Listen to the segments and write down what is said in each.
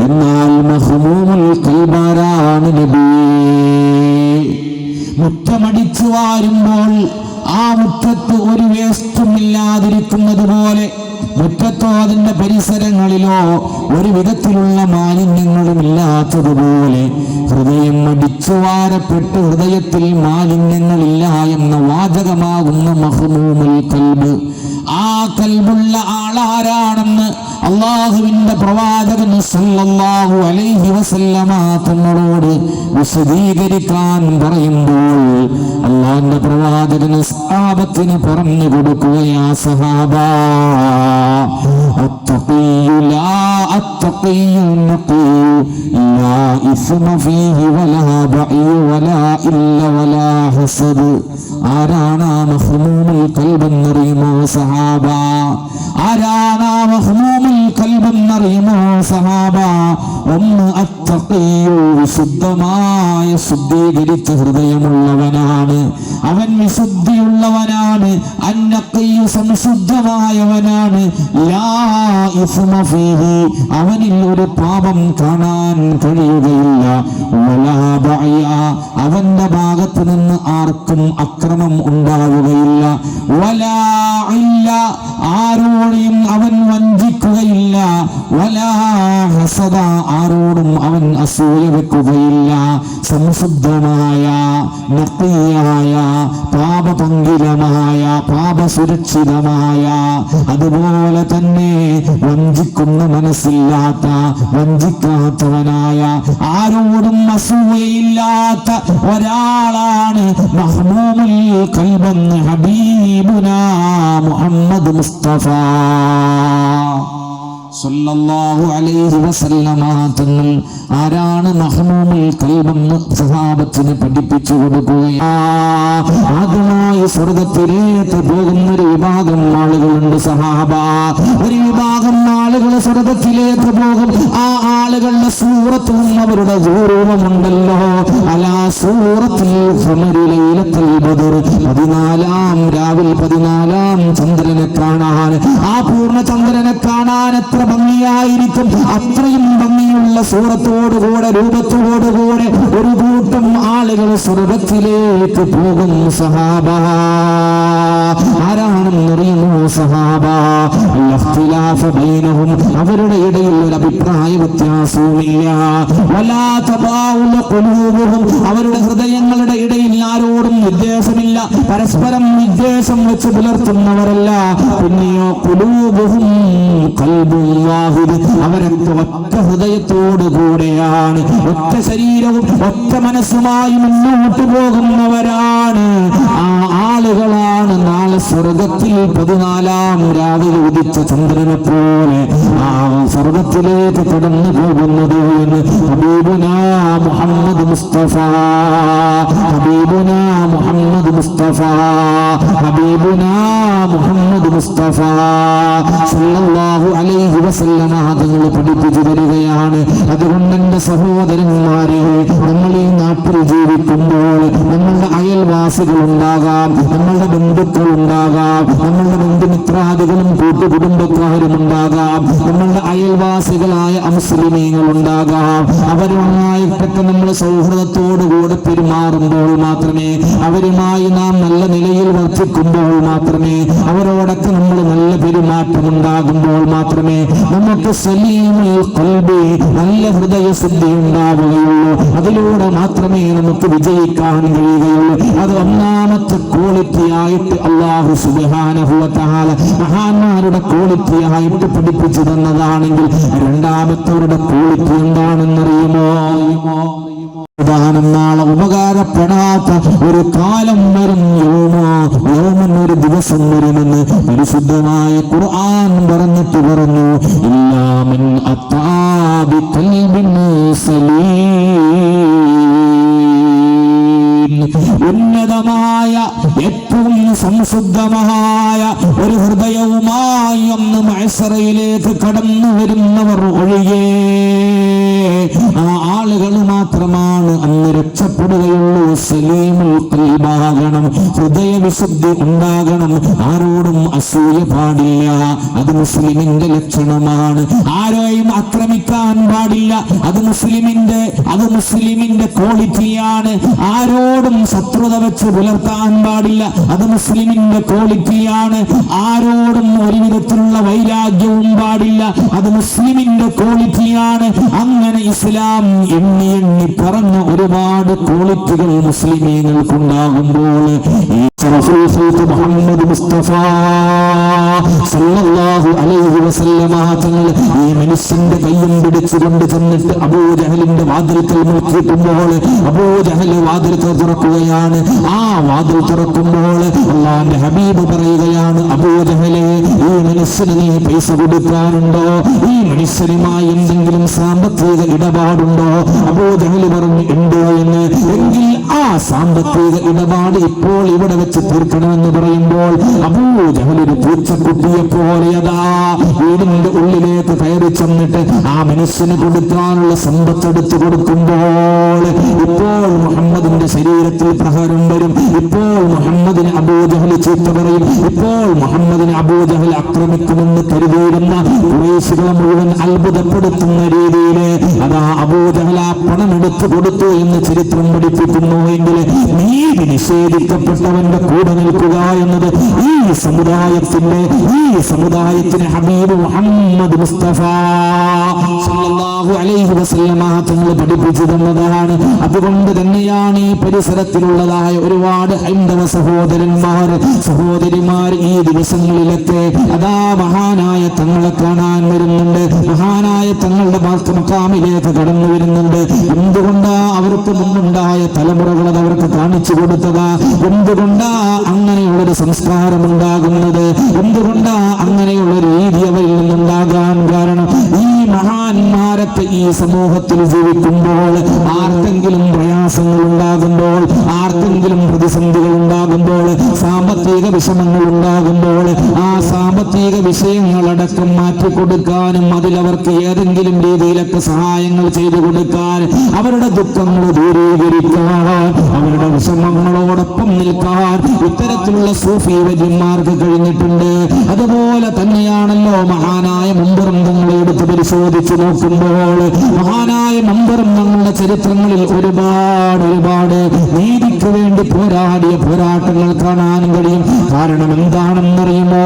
എന്നാൽ മഹ്മൂമുൽ കൽബാരാണ് നബി. മുറ്റമടിച്ചു വാരുമ്പോൾ ആ മുറ്റത്ത് ഒരു വേസ്റ്റും ഇല്ലാതിരിക്കുന്നത് പോലെ മുറ്റത്തോ അതിന്റെ പരിസരങ്ങളിലോ ഒരു വിധത്തിലുള്ള മാലിന്യങ്ങളും ഇല്ലാത്തതുപോലെ ഹൃദയം അടിച്ചു വാരപ്പെട്ട് ഹൃദയത്തിൽ മാലിന്യങ്ങളില്ല എന്ന വാചകമാകുന്ന മഹ്മൂമുൽ കൽബ്. ആ കൽബുള്ള ആളാരാണെന്ന് അള്ളാഹുവിന്റെ പ്രവാചകൻ സല്ലല്ലാഹു അലൈഹി വസല്ലമ തങ്ങളോട് വിശദീകരിക്കാൻ പറയുമ്പോൾ അള്ളാഹിന്റെ പ്രവാചകന് സഹാബത്തിന് പറഞ്ഞു കൊടുക്കുകയാ സഹാബ التقي لا التقي النقي لا إثم فيه ولا بغي ولا إلا ولا حسد ആരാണ് ആ മഹ്മൂമുൽ കൽബെന്നറിയുമോ സഹാബ ആരാണ് ആ മഹ്മൂമുൽ കൽബെന്നറിയുമോ സഹാബ ഒന്ന് അത്തഖിയു വിശുദ്ധമായ ശുദ്ധീകരിച്ച ഹൃദയമുള്ളവനാണ് അവൻ വിശുദ്ധിയുള്ളവനാണ്. അന്നഖിയു സംശുദ്ധമായവനാണ്. അവനിൽ ഒരു പാപം കാണാൻ കഴിയുകയില്ല. അവന്റെ ഭാഗത്ത് നിന്ന് ആർക്കും അക്രമം ഉണ്ടാവുകയില്ല. ആരോടെയും അവൻ വലാ ആരോടും അവൻ അസൂയ വെക്കുകയില്ല. സംശുദ്ധമായ നക്കിയായ പാപപങ്കിലമായ പാപസുരക്ഷിതമായ അതുപോലെ തന്നെ വഞ്ചിക്കുന്ന മനസ്സില്ലാത്ത വഞ്ചിക്കാത്തവനായ ആരോടും അസൂയയില്ലാത്ത ഒരാളാണ് മഹ്മൂമുൽ കൽബെന്ന് ഹബീബുന മുഹമ്മദ് മുസ്തഫ. സല്ലല്ലാഹു അലൈഹി വസല്ലമ ആരാണ് മഹ്മൂമുൽ പഠിപ്പിച്ചു സ്വർഗത്തിലേക്ക് പോകുന്ന ഒരു വിഭാഗം ആളുകളുണ്ട് സഹാബ. ഒരു വിഭാഗം ആളുകൾ സ്വർഗത്തിലേക്ക് പോകും. ആ ആളുകളുടെ സൂറത്തും അവരുടെ ഗൗരവമുണ്ടല്ലോ. അലാ സൂറത്തിൽ ബദർ പതിനാലാം രാവിൽ പതിനാലാം ചന്ദ്രനെ കാണാൻ. ആ പൂർണ ചന്ദ്രനെ കാണാൻ എത്ര ഭംഗിയായിരിക്കും. അത്രയും ഭംഗിയുള്ള സൂറത്തോടുകൂടെ രൂപത്തോടുകൂടെ ഒരു കൂട്ടം ആളുകൾ സ്വർഗത്തിലേക്ക് പോകും സഹാബ. ആരാണെന്നറിയുമോ സഹാബ? അവരുടെ ഇടയിൽ ഒരു അഭിപ്രായ തബാഉല അവരുടെ ഹൃദയങ്ങളുടെ ഇടയിൽ ആരോടും വിദ്വേഷമില്ല. പരസ്പരം വിദ്വേഷം വെച്ച് പുലർത്തുന്നവരല്ല. പിന്നെയോ കുലൂബുഹും അവരൊക്കെ ഒറ്റ ഹൃദയത്തോടു കൂടെയാണ്. ഒറ്റ ശരീരവും ഒറ്റ മനസ്സുമായി മുന്നോട്ട് പോകുന്നവരാണ്. ആ ആളുകളാണ് നാളെ സ്വർഗത്തിൽ പതിനാലാം രാവിലെ ഉദിച്ച ചന്ദ്രനെ പോലെ ആ സ്വർഗത്തിലേക്ക് കടന്നു പോകുന്നത് എന്ന് മുഹമ്മദ് മുസ്തഫ ഹബീബുന മുഹമ്മദ് മുസ്തഫ ഹബീബുന മുഹമ്മദ് മുസ്തഫ സല്ലല്ലാഹു അലൈഹി വസല്ലമ തങ്ങൾ പഠിപ്പിച്ചു തരികയാണ്. അതുകൊണ്ട് എന്റെ സഹോദരന്മാരെ നമ്മൾ ഈ നാട്ടിൽ ജീവിക്കുമ്പോൾ നമ്മളുടെ അയൽവാസികൾ ഉണ്ടാകാം നമ്മളുടെ ബന്ധുക്കൾ ഉണ്ടാകാം. നമ്മളുടെ ബന്ധുമിത്രാദികളും കൂട്ടുകുടുംബക്കാരും ഉണ്ടാകാം. നമ്മളുടെ അയൽവാസികളായ അമുസ്ലിമീങ്ങൾ ഉണ്ടാകാം. അവരുമായിട്ടൊക്കെ നമ്മൾ സൗഹൃദത്തോടുകൂടെ പെരുമാറുമ്പോൾ മാത്രമേ അവരുമായി നാം നല്ല നിലയിൽ വർദ്ധിക്കുമ്പോൾ മാത്രമേ അവരോടൊക്കെ നമ്മൾ നല്ല പെരുമാറ്റം ഉണ്ടാകുമ്പോൾ മാത്രമേ നമുക്ക് സലീമിൽ ഖൽബി നല്ല ഹൃദയശുദ്ധി ഉണ്ടാവുകയുള്ളൂ. നമുക്ക് വിജയിക്കാൻ കഴിയുകയുള്ളൂ. അത് ഒന്നാമത്തെ ക്വാളിറ്റി ആയിട്ട് അള്ളാഹു സുബാനഹുല മഹാന്മാരുടെ ക്വാളിറ്റി ആയിട്ട് പഠിപ്പിച്ചു തന്നതാണെങ്കിൽ രണ്ടാമത്തവരുടെ ക്വാളിറ്റി എന്താണെന്നറിയുമോ? പ്രധാനം നാളെ ഉപകാരപ്പെടാത്ത ഒരു കാലം വരും യോമോ ഒരു ദിവസം വരുമെന്ന് പരിശുദ്ധമായ ഖുർആൻ പറഞ്ഞിട്ട് പറഞ്ഞു. ഇല്ലാമൻ അത്താബി കൽബിൻ സലീം. ഉന്നതമായ ഏറ്റവും സംശുദ്ധമായ ഒരു ഹൃദയവുമായി ഒന്ന് മത്സരയിലേക്ക് കടന്നു വരുന്നവർ ഒഴികെ ആ ആളുകൾ മാത്രമാണ് അന്ന് രക്ഷപ്പെടുകയുള്ളൂ. സലീമുൽ ഖൽബാകണം ഹൃദയവിശുദ്ധി ഉണ്ടാകണം. ആരോടും അസൂയ പാടില്ല. അത് മുസ്ലിമിന്റെ ലക്ഷണമാണ്. ആരെയും ആക്രമിക്കാൻ പാടില്ല. അത് മുസ്ലിമിന്റെ അത് മുസ്ലിമിന്റെ ക്വാളിറ്റിയാണ്. ആരോടും ശത്രുത വെച്ച് പുലർത്താൻ പാടില്ല. അത് മുസ്ലിമിന്റെ ക്വാളിറ്റിയാണ്. ആരോടും ഒരു വിധത്തിലുള്ള വൈരാഗ്യവും പാടില്ല. അത് മുസ്ലിമിന്റെ ക്വാളിറ്റിയാണ്. അങ്ങനെ ഇസ്ലാം എണ്ണി എണ്ണി പറഞ്ഞ ഒരുപാട് ക്വാളിറ്റികൾ മുസ്ലിമീങ്ങൾക്കുണ്ടാകുമ്പോൾ ഈ റസൂൽ സയ്യിദ് മുഹമ്മദ് മുസ്തഫ സല്ലല്ലാഹു അലൈഹി വസല്ലമ തങ്ങൾ ഈ മനുഷ്യന്റെ കയ്യും പിടിച്ചുകൊണ്ട് ചെന്നിട്ട് അബൂജഹലിന്റെ വാതിൽക്കൽ അബൂ അബൂജഹൽ വാതിൽക്കൽ തുറക്കുകയാണ്. ആ വാതിൽ തുറക്കുമ്പോൾ അള്ളാന്റെ ഹബീബ് പറയുകയാണ് അബൂജഹലെ ഈ മനുഷ്യന് നീ പൈസ കൊടുക്കാനുണ്ടോ ഈ മനുഷ്യനുമായി എന്തെങ്കിലും സാമ്പത്തിക ഇടപാടുണ്ടോ? അബൂജഹൽ പറഞ്ഞു ഉണ്ടോ എന്ന്. എങ്കിൽ ആ സാമ്പത്തിക ഇടപാട് ഇപ്പോൾ ഇവിടെ വെച്ച് തീർക്കണമെന്ന് പറയുമ്പോൾ അബൂജഹൽ ഒരു പൂച്ചക്കുട്ടിയെ പോലെ അതാ വീടിന്റെ ഉള്ളിലേക്ക് കയറി ചെന്നിട്ട് ആ മനുഷ്യന് കൊടുക്കാനുള്ള സമ്പത്ത് എടുത്തു കൊടുക്കുമ്പോൾ ഇപ്പോൾ മുഹമ്മദിന്റെ ശരീരത്തിൽ പ്രഹരം വരും. ഇപ്പോൾ മുഹമ്മദിന് അബൂജഹൽ ചീത്ത പറയും. ഇപ്പോൾ മുഹമ്മദിന് അബൂജഹൽ ആക്രമിക്കുമെന്ന് കരുതിയിരുന്ന കുറേശികളെ മുഴുവൻ അത്ഭുതപ്പെടുത്തുന്ന രീതിയിൽ അതാ അബൂജഹൽ ആ പണം എടുത്തു കൊടുത്തു എന്ന് ചരിത്രം പഠിപ്പിക്കുന്നു എങ്കിൽ നീതി നിഷേധിക്കപ്പെട്ടവന്റെ കൂടെ നിൽക്കുക എന്നത് ഈ സമുദായത്തിന്റെ ഈ സമുദായത്തിന് ഹബീബ് മുഹമ്മദ് മുസ്തഫ സല്ലല്ലാഹു അലൈഹി വസല്ലമ പഠിപ്പിച്ചു തന്നതാണ് അതുകൊണ്ട് തന്നെയാണ് ഈ പരിസരത്തിലുള്ളതായ ഒരുപാട് ഹൈന്ദവ സഹോദരന്മാർ സഹോദരിമാർ ഈ ദിവസങ്ങളിലൊക്കെ അതാ മഹാനായ തങ്ങളെ കാണാൻ വരുന്നുണ്ട്. മഹാനായ തങ്ങളുടെ മക്കാമിലേക്ക് കടന്നു വരുന്നുണ്ട്. എന്തുകൊണ്ടാ അവർക്ക് മുന്നുണ്ടായ തലമുറകൾ അത് അവർക്ക് കാണിച്ചു കൊടുത്തതാ? എന്തുകൊണ്ടാ അങ്ങനെയുള്ളൊരു സംസ്കാരം ഉണ്ടാകുന്നത് എന്തുകൊണ്ടാ അങ്ങനെയുള്ള രീതി അവരിൽ നിന്നുണ്ടാകാൻ കാരണം ഈ മഹാന്മാരൊക്കെ ഈ സമൂഹത്തിൽ ജീവിക്കുമ്പോൾ ആർക്കെങ്കിലും പ്രയാസങ്ങൾ ഉണ്ടാകുമ്പോൾ ആർക്കെങ്കിലും പ്രതിസന്ധികൾ ഉണ്ടാകുമ്പോൾ സാമ്പത്തിക വിഷമങ്ങൾ ഉണ്ടാകുമ്പോൾ ആ സാമ്പത്തിക വിഷയങ്ങളടക്കം മാറ്റിക്കൊടുക്കാനും അതിലവർക്ക് ഏതെങ്കിലും രീതിയിലൊക്കെ സഹായങ്ങൾ ചെയ്തു കൊടുക്കാൻ അവരുടെ ദുഃഖങ്ങൾ ദൂരീകരിക്കാൻ അവരുടെ വിഷമങ്ങളോടൊപ്പം നിൽക്കാൻ ഇത്തരത്തിലുള്ള സൂഫി വര്യന്മാർക്ക് കഴിഞ്ഞിട്ടുണ്ട്. അതുപോലെ തന്നെയാണല്ലോ മഹാനായ മുമ്പറും തങ്ങളെ എടുത്ത് പരിശോധിച്ചു നോക്കുമ്പോൾ മഹാനായ മമ്പറും തങ്ങളുടെ ചരിത്രങ്ങളിൽ ഒരുപാട് ഒരുപാട് നീതിക്ക് വേണ്ടി പോരാടിയ പോരാട്ടങ്ങൾ കാണാൻ കഴിയും. കാരണം എന്താണെന്നറിയുമോ?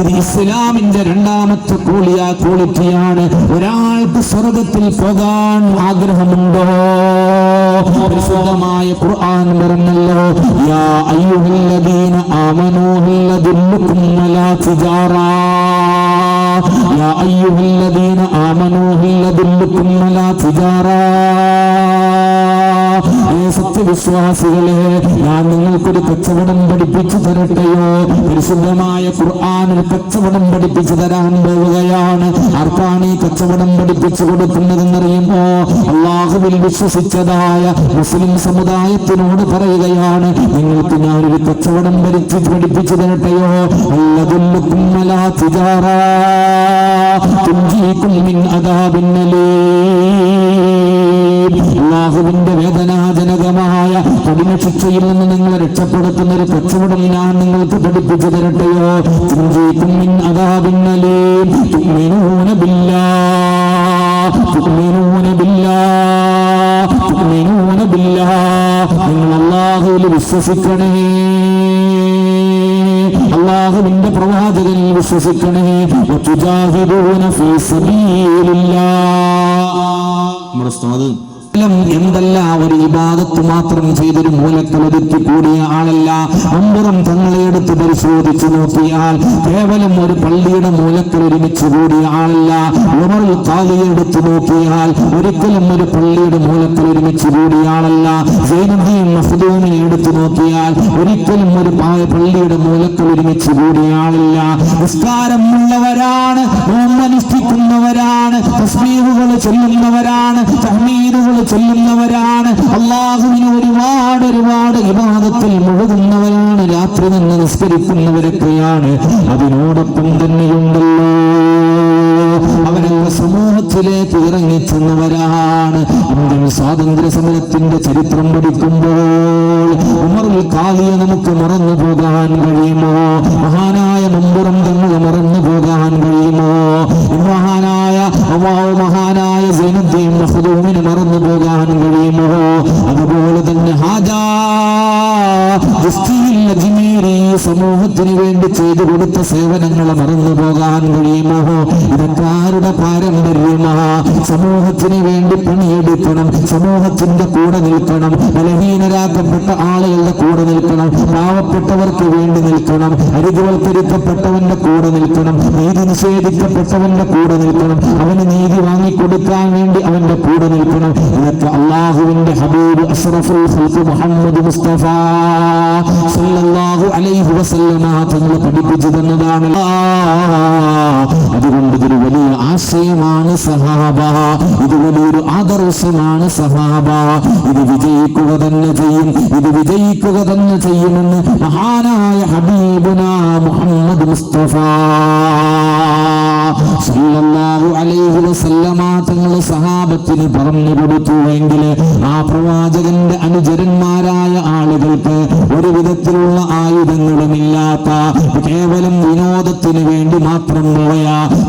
ഇത് ഇസ്ലാമിന്റെ രണ്ടാമത്തെ കൂളിയ ക്വാളിറ്റിയാണ് ഒരാൾക്ക് സ്വർഗത്തിൽ പോകാൻ ആഗ്രഹമുണ്ടോ? പരിശുദ്ധമായ ഖുർആൻ പറഞ്ഞല്ലോ. യാ അയ്യുഹല്ലദീന ആമനൂ ഹല്ലദുല്ലുക്കും അലാ തിജാറാ. യാ الذين آمنوا هل അലാ على تجارة സത്യവിശ്വാസികളെ ഞാൻ നിങ്ങൾക്കൊരു കച്ചവടം പഠിപ്പിച്ചു തരട്ടെയോ? പരിശുദ്ധമായ ഖുർആാനിൽ കച്ചവടം പഠിപ്പിച്ചു തരാൻ പോവുകയാണ്. ആർക്കാണ് ഈ കച്ചവടം പഠിപ്പിച്ചു കൊടുക്കുന്നതെന്നറിയുമോ? അള്ളാഹുവിൽ വിശ്വസിച്ചതായ മുസ്ലിം സമുദായത്തിനോട് പറയുകയാണ് നിങ്ങൾക്ക് ഞാനൊരു കച്ചവടം ഭരിച്ച് പഠിപ്പിച്ചു തരട്ടെയോ? അല്ലതുല്ലുക്കും അലാ തിജാറാ. തുഞ്ചീക്കും മിൻ അദാബിൻ അലീം. അള്ളാഹുവിന്റെ വേദനാജനകമായ കഠിന ശിക്ഷയിൽ നിന്ന് നിങ്ങളെ രക്ഷപ്പെടുത്തുന്ന ഒരു കച്ചവടം ഞാൻ നിങ്ങൾക്ക് പഠിപ്പിച്ചു തരട്ടെയോ? ചിന്തിക്കും മിൻ അദാബിൻ അലീം. ബില്ലാ. ബില്ലാഹ് ബില്ലാ. ബില്ലാഹ് ബില്ലാ. നിങ്ങൾ അള്ളാഹുവിൽ വിശ്വസിക്കണേ അള്ളാഹുവിന്റെ പ്രവാചകനിൽ വിശ്വസിക്കണേ നമ്മുടെ എന്തല്ല ഒരു ഇബാദത്ത് മാത്രം ചെയ്തൊരു മൂലക്കലൊതുക്കി കൂടിയ ആളല്ല. അമ്പുറം തങ്ങളെ എടുത്ത് പരിശോധിച്ചു നോക്കിയാൽ കേവലം ഒരു പള്ളിയുടെ മൂലക്കൽ ഒരുമിച്ച് കൂടിയ ആളല്ല. ഉമറുൽ താലിയെ എടുത്ത് നോക്കിയാൽ ഒരിക്കലും ഒരു പള്ളിയുടെ മൂലക്കൽ ഒരുമിച്ച് കൂടിയ ആളല്ല. സൈനുദ്ദീൻ മഹദൂമിനെ എടുത്തു നോക്കിയാൽ ഒരിക്കലും ഒരു പള്ളിയുടെ മൂലക്കൽ ഒരുമിച്ച് കൂടിയ ആളല്ല. നിസ്കാരമുള്ളവരാണ് നോമ്പനുഷ്ഠിക്കുന്നവരാണ് തസ്മീറുകൾ ചൊല്ലുന്നവരാണ് തഹ്മീദുകൾ ചൊല്ലുന്നവരാണ്. അള്ളാഹുവിന് ഒരുപാട് ഒരുപാട് വിവാദത്തിൽ മുഴുകുന്നവരാണ്. രാത്രി നിന്ന് നിസ്കരിക്കുന്നവരൊക്കെയാണ്. അതിനോടൊപ്പം തന്നെയുണ്ടല്ലോ. അവരൊക്കെ സമൂഹത്തിലേക്ക് ഇറങ്ങിച്ചെന്നവരാണ് ഇന്ത്യൻ സ്വാതന്ത്ര്യ സമരത്തിന്റെ ചരിത്രം പഠിക്കുമ്പോൾ കാലിയെ നമുക്ക് മറന്നു പോകാൻ കഴിയുമോ? മഹാനായ മുമ്പുറം തന്നെ മറന്നു പോകാൻ കഴിയുമോ? സേവനങ്ങളെ മറന്നു പോകാൻ കഴിയുമോ? ഇതൊക്കെ ആരുടെ പാരമ്പര്യമാ സമൂഹത്തിന് വേണ്ടി പണിയെടുക്കണം. സമൂഹത്തിന്റെ കൂടെ നിൽക്കണം. ബലഹീനരാക്കപ്പെട്ട ആളുകളുടെ കൂടെ നിൽക്കണം. പാവപ്പെട്ടവർക്ക് വേണ്ടി നിൽക്കണം. അരികുവൽക്കരിക്കപ്പെട്ടവന്റെ കൂടെ നിൽക്കണം. നീതി നിഷേധിക്കപ്പെട്ടവന്റെ കൂടെ നിൽക്കണം. അവന് നീതി വാങ്ങിക്കൊടുക്കാൻ വേണ്ടി അവന്റെ കൂടെ നിൽക്കണം. ഇതൊക്കെ അള്ളാഹുവിന്റെ ഹബീബ് അഷ്റഫുൽ മുഹമ്മദ് മുസ്തഫ സല്ലല്ലാഹു അലൈഹി വസല്ലമ തങ്ങൾ പഠിപ്പിച്ചു തന്നതാണ്. അതുകൊണ്ട് ഇതൊരു വലിയ ആശയമാണ് സഹാബ. ഇത് വലിയൊരു ആദർശമാണ് സഹാബ. ഇത് വിജയിക്കുക തന്നെ ചെയ്യും ഇത് വിജയിക്കുക തന്നെ ചെയ്യുമെന്ന് മഹാനായ ഹബീബുന മുഹമ്മദ് മുസ്തഫ. അലൈഹി വസല്ലമ തങ്ങൾ സഹാബത്തിന് പറഞ്ഞു കൊടുത്തുവെങ്കിൽ ആ പ്രവാചകന്റെ അനുചരന്മാരായ ആളുകൾക്ക് ഒരു വിധത്തിലുള്ള ആയുധങ്ങളുമില്ലാത്ത കേവലം വിനോദത്തിന് വേണ്ടി മാത്രം പോയ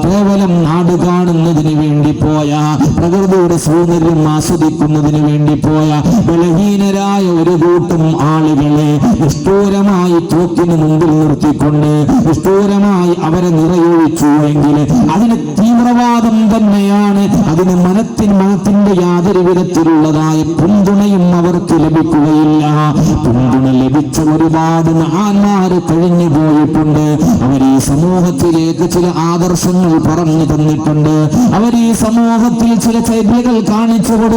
കേവലം നാട് കാണുന്നതിന് വേണ്ടി പോയ പ്രകൃതിയുടെ സൗന്ദര്യം ആസ്വദിക്കുന്നതിന് വേണ്ടി പോയ ബലഹീനരായ ഒരു കൂട്ടം ആളുകളെ നിഷ്ഠൂരമായി തോക്കിന് മുമ്പിൽ നിർത്തിക്കൊണ്ട് നിഷ്ഠൂരമായി അവരെ നിറയൊഴിച്ചു. എങ്കിൽ അതിന് തീവ്രവാദം തന്നെയാണ്. അതിന് മനത്തിന് മനത്തിന്റെ യാതൊരു വിധത്തിലുള്ളതായ പിന്തുണയും അവർക്ക് ലഭിക്കുകയില്ല. പിന്തുണ ലഭിച്ച ഒരുപാട് മഹാന്മാര് കഴിഞ്ഞു പോയിട്ടുണ്ട്. അവർ ഈ സമൂഹത്തിലേക്ക് ചില ആദർശങ്ങൾ പറഞ്ഞു തന്നിട്ടുണ്ട്. അവർ ഈ സമൂഹത്തിൽ ചില ചര്യകൾ കാണിച്ചു കൊടുത്തു